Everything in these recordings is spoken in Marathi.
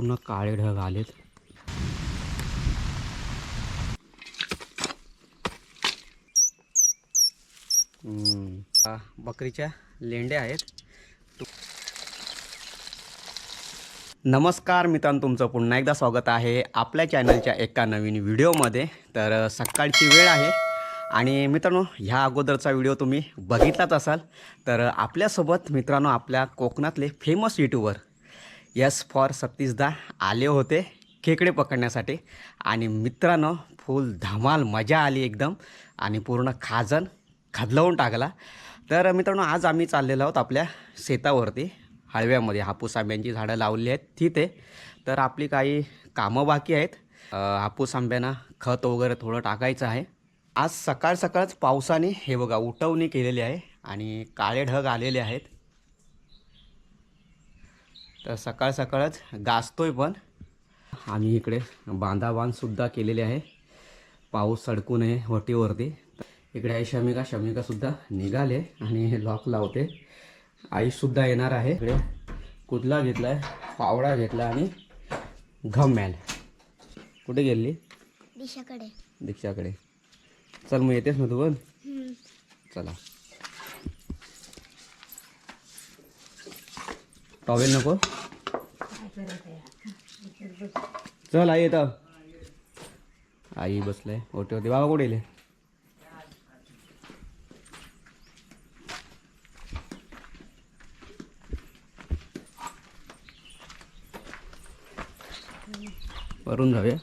पूर्ण काळे ढग आलेत. बकरीच्या लेंड्या आहेत. नमस्कार मित्रांनो तुमचं पुन्हा एकदा स्वागत आहे आपल्या चॅनलच्या एका नवीन व्हिडिओमध्ये. तर सकाळची वेळ आहे. आणि मित्रांनो ह्या अगोदरचा व्हिडिओ तुम्ही बघितलाच असाल. तर आपल्यासोबत मित्रांनो आपल्या कोकणातले फेमस यूट्यूबर यस फॉर सतीशदा आले होते खेकडे पकडण्यासाठी. आणि मित्रांनो फुल धमाल मजा आली एकदम. आणि पूर्ण खाजन खदलवून टाकला. तर मित्रांनो आज आम्ही चाललेलो आहोत आपल्या शेतावरती हळव्यामध्ये. हापूस आंब्यांची झाडं लावली आहेत तिथे. तर आपली काही कामं बाकी आहेत. हापूस आंब्यांना खत वगैरे थोडं टाकायचं आहे. आज सकाळ सकाळच पावसाने हे बघा उठवणी केलेली आहे. आणि काळे ढग आलेले आहेत. तर सकाळ सकाळच गाजतोय पण. आम्ही इकडे बांधा बांधसुद्धा केलेले आहे. पाऊस सडकू नये वटीवरती. इकडे आहे शमिका शमिकासुद्धा निघाले आणि लॉक लावते. आईसुद्धा येणार आहे. इकडे कुठला घेतला आहे पावडा घेतला आणि घमॅल कुठे गेली? दिशाकडे. दीक्षाकडे. चल मग येतेस ना तू पण? चला. टॉवेल नको. चल आई येतं. आई बसलाय होते. बाबा कुठे गेले? वरून जाऊया.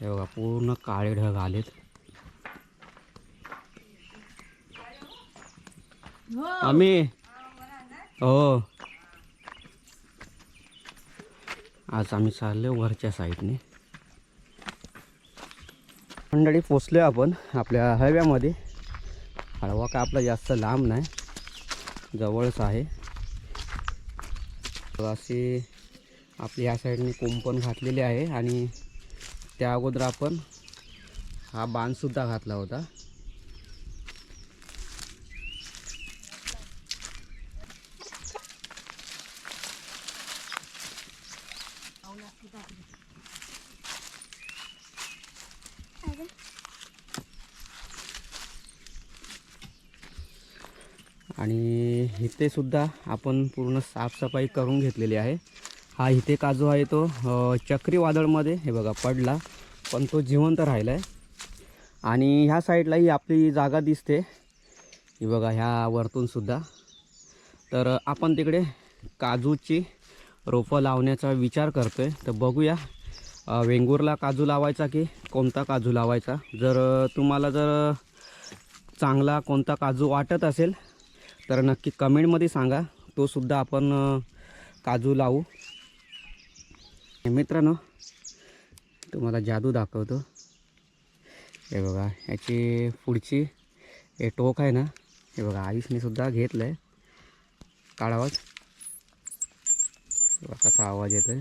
हे बघा पूर्ण काळे ढग आलेत. आम्ही हो. आज आम्ही चाललो वरच्या साईडने मंडळी पोचलो आपण आपल्या हळव्यामध्ये हळवा का आपला जास्त लांब नाही जवळच आहे. तर अशी आपली ह्या साईडने कुंपण घातलेली आहे आणि त्या अगोदर आपण हा बांधसुद्धा घातला होता. आणि इथेसुद्धा आपण पूर्ण साफसफाई करून घेतलेली आहे. हा इथे काजू आहे तो चक्रीवादळमध्ये हे बघा पडला पण तो जिवंत राहिला आहे आणि ह्या साईडलाही आपली जागा दिसते. ही बघा ह्या वरतूनसुद्धा तर आपण तिकडे काजूची रोपं लावण्याचा विचार करतो आहे तर बघूया वेंगूरला काजू लावायचा की कोणता काजू लावायचा? जर तुम्हाला जर चांगला कोणता काजू वाटत असेल तर नक्की कमेंटमध्ये सांगा. तो सुद्धा आपण काजू लावू. मित्रांनो तुम्हाला जादू दाखवतो. हे बघा याची पुढची हे टोक आहे ना हे बघा आयुषने सुद्धा घेतलं आहे काढावाच बघा कसा आवाज येतोय.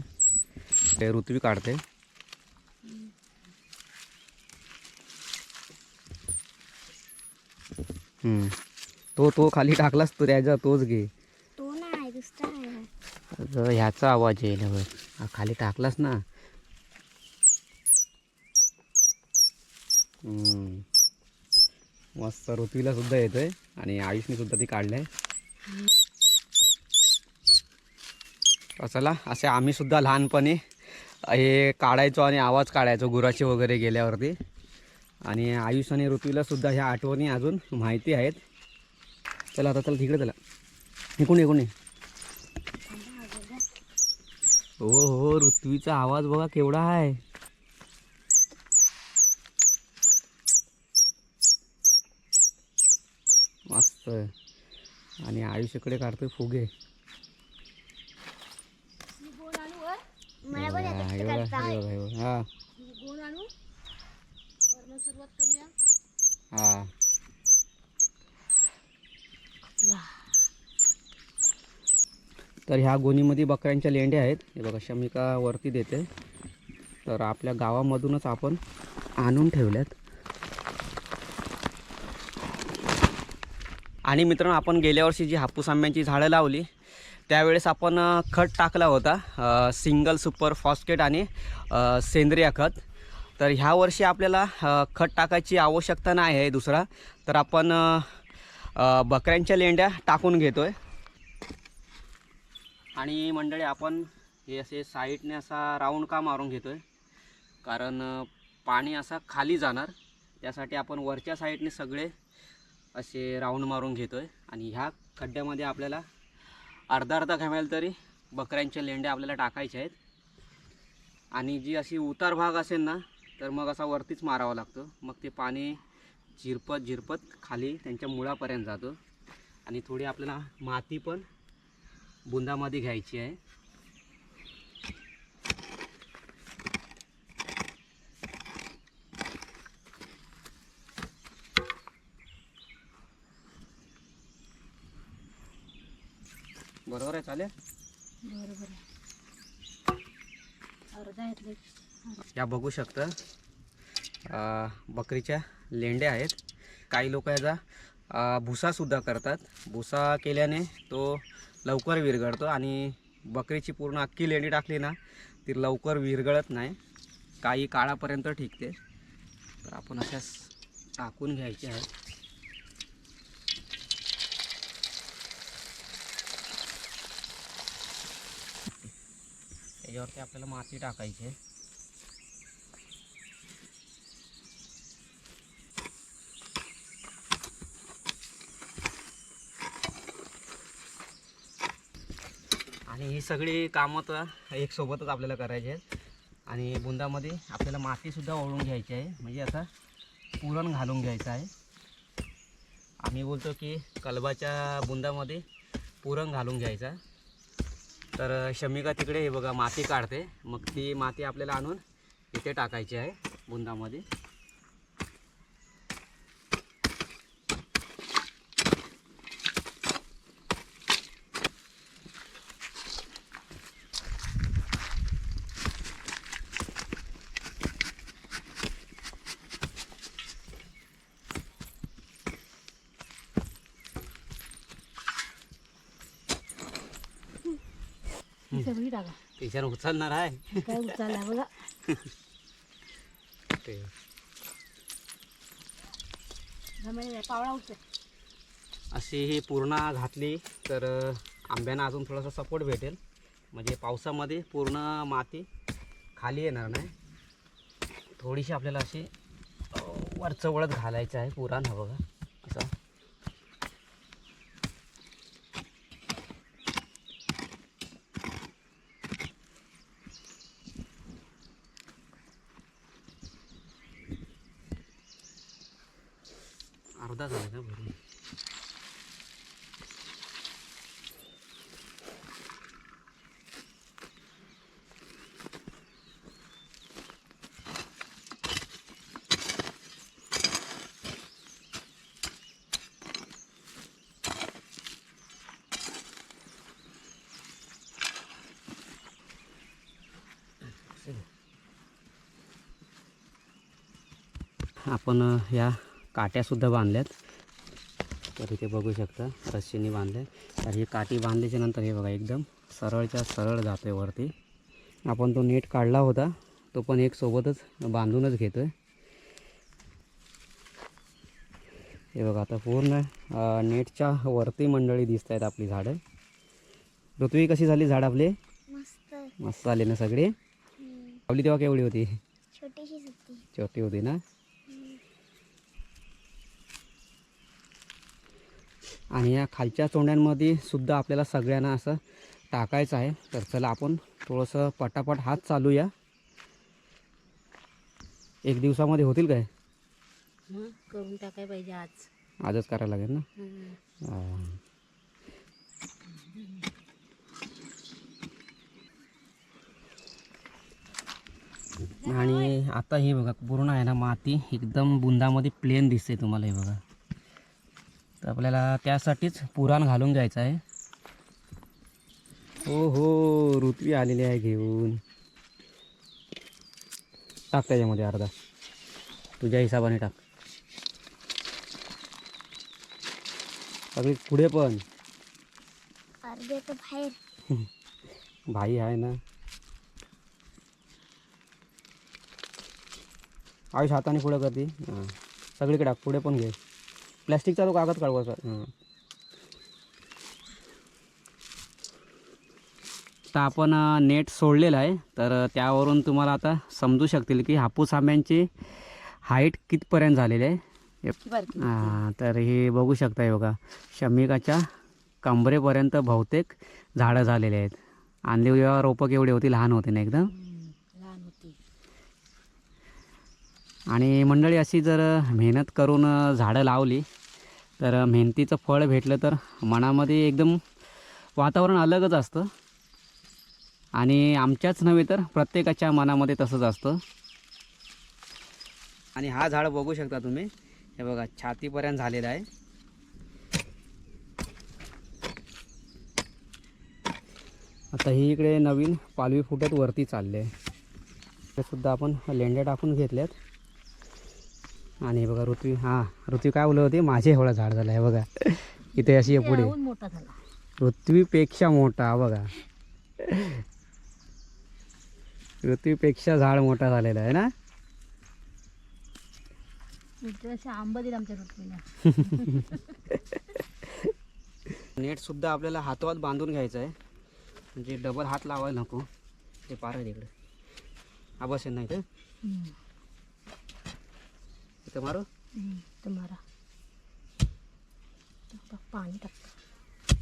ते ऋतवी काढते. हम्म. तो तो खाली टाकलास तू त्याचा तोच घे. तो नाही दुसरा आहे अगं, ह्याचा आवाज येईल बघ. खाली टाकलास ना. मस्त ऋतवीला सुद्धा येतोय आणि आयुषने सुद्धा ती काढलंय. चला असे आम्ही सुद्धा लहानपणी हे काढायचो आणि आवाज काढायचो गुराचे वगैरे गेल्यावरती. आणि आयुष आणि ऋतवीला सुद्धा ह्या आठवणी अजून माहिती आहेत. चला आता चला तिकडे चला. इकडून इकडून ये. हो हो ऋत्वीचा आवाज बघा केवढा आहे. मस्त. आणि आयुष्याकडे काढतोय फुगे. हा, याच्यात हे बघा, करता हे बघा, हे बघा. हा गोल आणू वरनं सुरुवात करूया हा तर ह्या गोणीमध्ये बकऱ्यांच्या लेंड्या आहेत. हे बघा शमिका वरती देते. तर आपल्या गावामधूनच आपण आणून ठेवल्यात. आणि मित्रांनो आपण गेल्या वर्षी जी हापूस आंब्यांची झाडं लावली त्यावेळेस आपण खत टाकला होता सिंगल सुपर फॉस्केट आणि सेंद्रिय खत. तर ह्या वर्षी आपल्याला खत टाकायची आवश्यकता नाही आहे दुसरा. तर आपण बकऱ्यांच्या लेंड्या टाकून घेतो आहे आणि मंडळी आपण हे असे साईडने असा राऊंड का मारून घेतो आहे कारण पाणी असा खाली जाणार. त्यासाठी आपण वरच्या साईडने सगळे असे राऊंड मारून घेतो आहे आणि ह्या खड्ड्यामध्ये आपल्याला अर्धा अर्धा घमेल तरी बकऱ्यांच्या लेंड्या आपल्याला टाकायच्या आहेत. आणि जी अशी उतार भाग असेल ना तर मग असा वरतीच मारावा लागतो. मग ते पाणी झिरपत झिरपत खाली त्यांच्या मुळापर्यंत जातं. आणि थोडी आपल्याला माती पण बुंदामध्ये घ्यायची आहे. बरोबर आहे चालेल? बरोबर या बघू शकता. बकरीच्या लेंड्या आहेत. काही लोक याचा भुसासुद्धा करतात. भुसा केल्याने तो लवकर विरघळतो आणि बकरीची पूर्ण अख्खी लेंडी टाकली ना ती लवकर विरघळत नाही. काही काळापर्यंत टिकते. तर आपण अशाच टाकून घ्यायचे आहे याच्यावरती आपल्याला माती टाकायची आहे. आणि ही सगळी कामं तर एक सोबतच आपल्याला करायची आहेत. आणि बुंदामध्ये आपल्याला मातीसुद्धा ओळून घ्यायची आहे. म्हणजे आता पुरण घालून घ्यायचं आहे. आम्ही बोलतो की कलबाच्या बुंदामध्ये पुरण घालून घ्यायचा. तर शमिका तिकडे हे बघा माती काढते. मग ती माती आपल्याला आणून इथे टाकायची आहे बुंदामध्ये. ही सगळी टाका. उचलणार आहे. काय उचलला बघा. ते. जमेल पावळा उचल. अशी ही पूर्ण घातली तर आंब्यांना अजून थोडासा सपोर्ट भेटेल. म्हणजे पावसामध्ये पूर्ण माती खाली येणार नाही. थोडीशी आपल्याला अशी वरचं वळत घालायचं आहे पुराण हा बघा असा अर्धा झाला का भरून आपण अ, या काट्यासुद्धा बांधल्यात. तर इथे बघू शकता रस्सीने बांधल्या. तर ही काठी बांधल्याच्या नंतर हे बघा एकदम सरळच्या सरळ जातो आहे वरती. आपण तो नेट काढला होता तो पण एक सोबतच बांधूनच घेतो आहे हे बघा आता पूर्ण नेटच्या वरती मंडळी दिसत आहेत आपली झाडं. ऋतवी कशी झाली झाड आपली? मस्त. झाली ना सगळी? आपली तेव्हा केवढी होती? छोटीशी होती. छोटी होती ना? आणि या खालच्या तोंड्यांमध्ये सुद्धा आपल्याला सगळ्यांना असं टाकायचं आहे. तर चला आपण थोडंसं पटापट हात चालूया. एक दिवसामध्ये होतील काय? करून टाकाय पाहिजे आज. आजच करायला लागेल ना. आणि आता हे बघा पूर्ण आहे ना माती. एकदम बुंदामध्ये प्लेन दिसते तुम्हाला हे बघा. तर आपल्याला त्यासाठीच पुराण घालून घ्यायचं आहे. हो हो ऋतवी आलेली आहे घेऊन. टाक त्याच्यामध्ये अर्धा. तुझ्या हिसाबाने टाक. सगळी पुढे पण. बाहेर. भाई आहे ना. आयुष हाताने पुढं करते. हां. सगळीकडे टाक. पुढे पण घे. प्लॅस्टिकचा तो कागद काढवायचा हां आता आपण नेट सोडलेलं आहे तर त्यावरून तुम्हाला आता समजू शकतील की हापूस आंब्यांची हाईट कितपर्यंत झालेली आहे. हां तर हे बघू शकता बघा. शमिकाच्या कमरेपर्यंत बहुतेक झाडं झालेले आहेत. आणली जेव्हा रोपं केवढी होती लहान होती ना एकदम लहान होती आणि मंडळी अशी जर मेहनत करून झाडं लावली तर मेहनतीचं फळ भेटलं तर मनामध्ये एकदम वातावरण अलगच असतं. आणि आमच्याच नव्हे तर प्रत्येकाच्या मनामध्ये तसंच असतं. आणि हा झाड बघू शकता तुम्ही. हे बघा छातीपर्यंत झालेला आहे. आता ही इकडे नवीन पालवी फुटत वरती चालले आहे. ते सुद्धा आपण लेंड्या टाकून घेतल्यात. आणि हे बघा ऋतवी हां ऋतवी काय बोलत होती? माझे एवढा झाड झालं आहे बघा. इथे अशी आहे पुढे मोठा झाला. मोठा बघा. ऋत्वीपेक्षा झाड मोठा झालेला आहे ना? असे आंबा दिला आमच्या ऋतूला नेट सुद्धा आपल्याला हातावर बांधून घ्यायचं आहे. म्हणजे डबल हात लावायला नको. ते पार आहे तिकडे. बसेल नाही तर पाणी टाक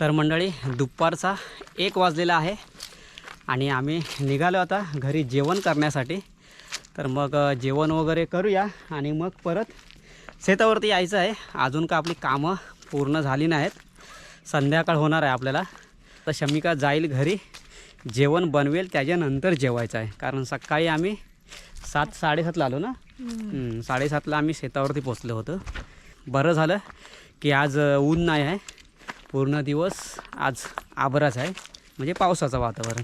तर मंडळी दुपारचा एक वाजलेला आहे आणि आम्ही निघालो आता घरी जेवण करण्यासाठी. तर मग जेवण वगैरे करूया आणि मग परत शेतावरती यायचं आहे. अजून का आपली कामं पूर्ण झाली नाहीत. संध्याकाळ होणार आहे आपल्याला. तर शमिका जाईल घरी. जेवण बनवेल त्याच्यानंतर जेवायचं आहे. कारण सकाळी आम्ही सात साडेसातला आलो ना? साडेसातला आम्ही शेतावरती पोचलो होतो. बरं झालं की आज ऊन नाही आहे. पूर्ण दिवस आज आबराच आहे. म्हणजे पावसाचं वातावरण.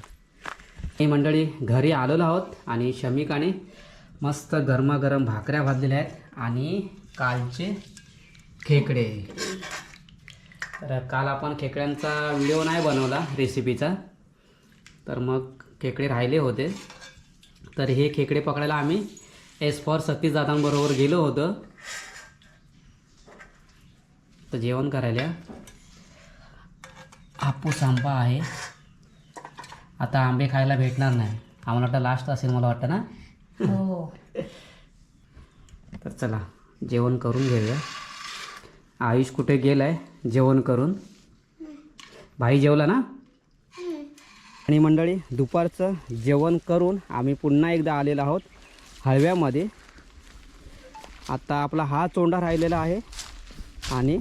ही मंडळी घरी आलेलो आहोत आणि शमिकाने मस्त गरमागरम भाकऱ्या भाजलेल्या आहेत आणि कालचे खेकडे. तर काल आपण खेकड्यांचा व्हिडिओ नाही बनवला रेसिपीचा तर मग खेकडे राहिले होते. तर हे खेकडे पकडायला आम्ही एस फॉर सतीश दादांबरोबर गेलो होतो. तर जेवण करायला. हापूस आंबा आहे. आता आंबे खायला भेटणार नाही. आम्हाला वाटतं लास्ट असेल मला वाटतं ना? हो. तर चला जेवण करून घेऊया. आयुष कुठे गेलं आहे जेवण करून. भाई जेवला ना? आणि मंडळी दुपारचं जेवण करून आम्ही पुन्हा एकदा आलेलो आहोत हळव्यामध्ये. आता आपला हा चोंडा राहिलेला आहे आणि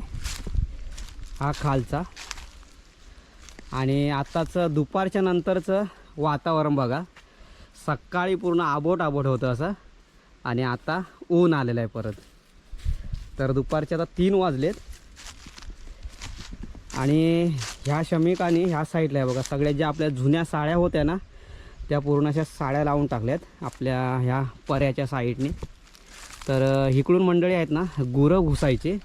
हा खालचा. आणि आत्ताचं दुपारच्या नंतरचं वातावरण बघा. सकाळी पूर्ण आबोट आबोट होतं असं. आणि आता ऊन आलेलं आहे परत. तर दुपारचे आता तीन वाजलेत. आणि ह्या शमिकानी ह्या साईडला आहे बघा. सगळ्या ज्या आपल्या जुन्या साड्या होत्या ना त्या पूर्ण अशा साड्या लावून टाकल्यात आपल्या ह्या पर्याच्या साईडने. तर इकडून मंडळी आहेत ना गुरं घुसायचे.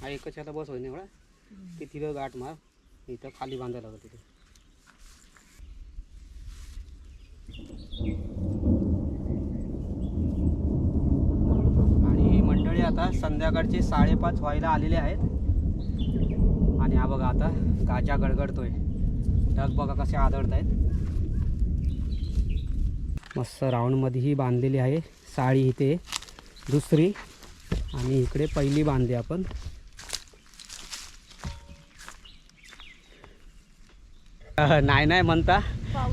हा एकच आता बस होईल एवढा. की तिथं गाठ मार. इथं खाली बांधायला लागतं तिथे आणि मंडळी आता संध्याकाळचे साडेपाच व्हायला आलेले आहेत. आणि हा बघा आता गाजा गडगडतोय. ढग बघा कसे आदळत आहेत. मस्त राऊंडमध्येही बांधलेली आहे साळी इथे. दुसरी आणि इकडे पहिली बांधली आपण. नाही नाही म्हणता.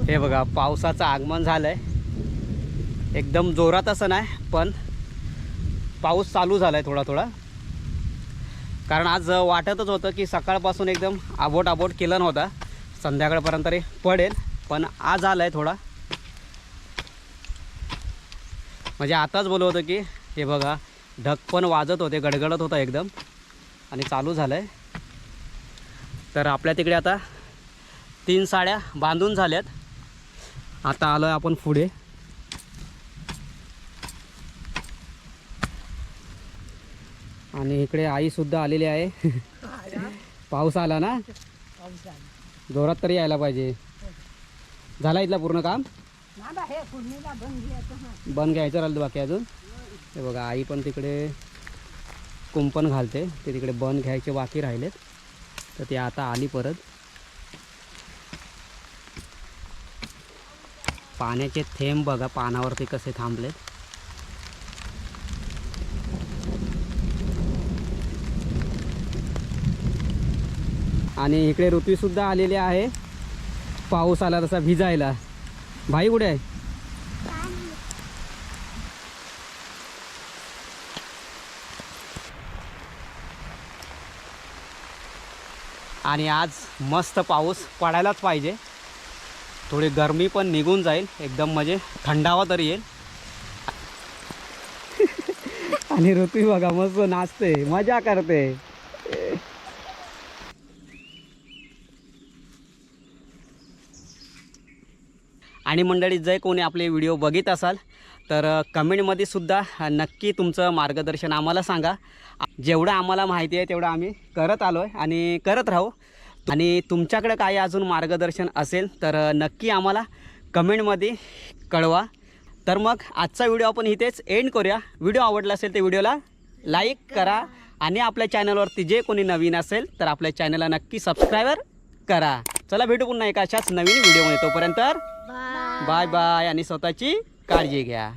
हे बघा पावसाचं आगमन झालं आहे एकदम जोरात असं नाही पण पाऊस चालू झाला आहे थोडा थोडा. कारण आज वाटतच होतं की सकाळपासून एकदम आबोट आबोट केला नव्हता. संध्याकाळपर्यंत तरी पडेल पण आज आलं आहे थोडा. म्हणजे आताच बोलत होतं की हे बघा ढग पण वाजत होते गडगडत होता एकदम. आणि चालू झालं आहे तर आपल्या तिकडे आता तीन साड्या बांधून झाल्यात. आता आलो आहे आपण पुढे. आणि इकडे आई सुद्धा आलेली आहे. पाऊस आला ना? जोरात तरी यायला पाहिजे. झाला इथला पूर्ण काम? बन घ्यायचं राहिलं बाकी अजून. हे बघा आई पण तिकडे कुंपण घालते. ते तिकडे बन घ्यायचे बाकी राहिलेत. तर ती आता आली परत. पाण्याचे थेंब बघा पानावरती कसे थांबलेत. आणि इकडे ऋतूसुद्धा आलेले आलेली आहे. पाऊस आला तसा भिजायला. भाई कुठे आहे? आणि आज मस्त पाऊस पडायलाच पाहिजे. थोडी गरमी पण निघून जाईल. एकदम म्हणजे थंडावा तरी येईल. आणि ऋतू बघा मस्त नाचते मजा करते. आणि मंडळी जर कोणी आपले व्हिडिओ बघित असाल तर कमेंटमध्ये सुद्धा नक्की तुमचं मार्गदर्शन आम्हाला सांगा. जेवढं आम्हाला माहिती आहे तेवढं आम्ही करत आलो आहे आणि करत राहू. आणि तुमच्याकडे काही अजून मार्गदर्शन असेल तर नक्की आम्हाला कमेंटमध्ये कळवा. तर मग आजचा व्हिडिओ आपण इथेच एंड करूया. व्हिडिओ आवडला असेल तर व्हिडिओला लाईक करा आणि आपल्या चॅनलवरती जे कोणी नवीन असेल तर आपल्या चॅनलला नक्की सबस्क्रायबर करा. चला भेटू पुन्हा एका अशाच नवीन व्हिडिओमध्ये. तोपर्यंत तर बाय बाय आणि स्वतःची काळजी घ्या.